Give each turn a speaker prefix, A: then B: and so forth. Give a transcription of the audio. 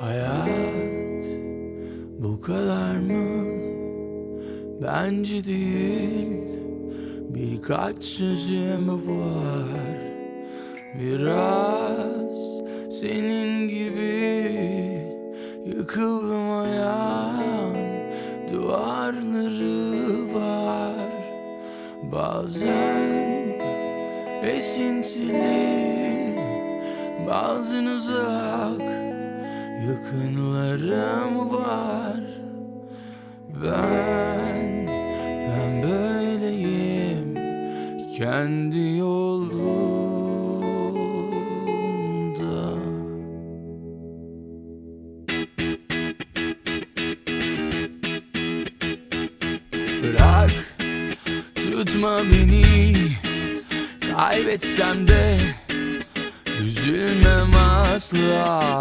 A: Hayat bu kadar mı? Bence değil. Birkaç sözüm var. Biraz senin gibi Yıkıldım ayağım Duvarları var. Bazen esintili Bazen uzak Yakınlarım var. Ben, ben böyleyim. Kendi yolumda. Bırak tutma beni. Kaybetsem de Üzülmem asla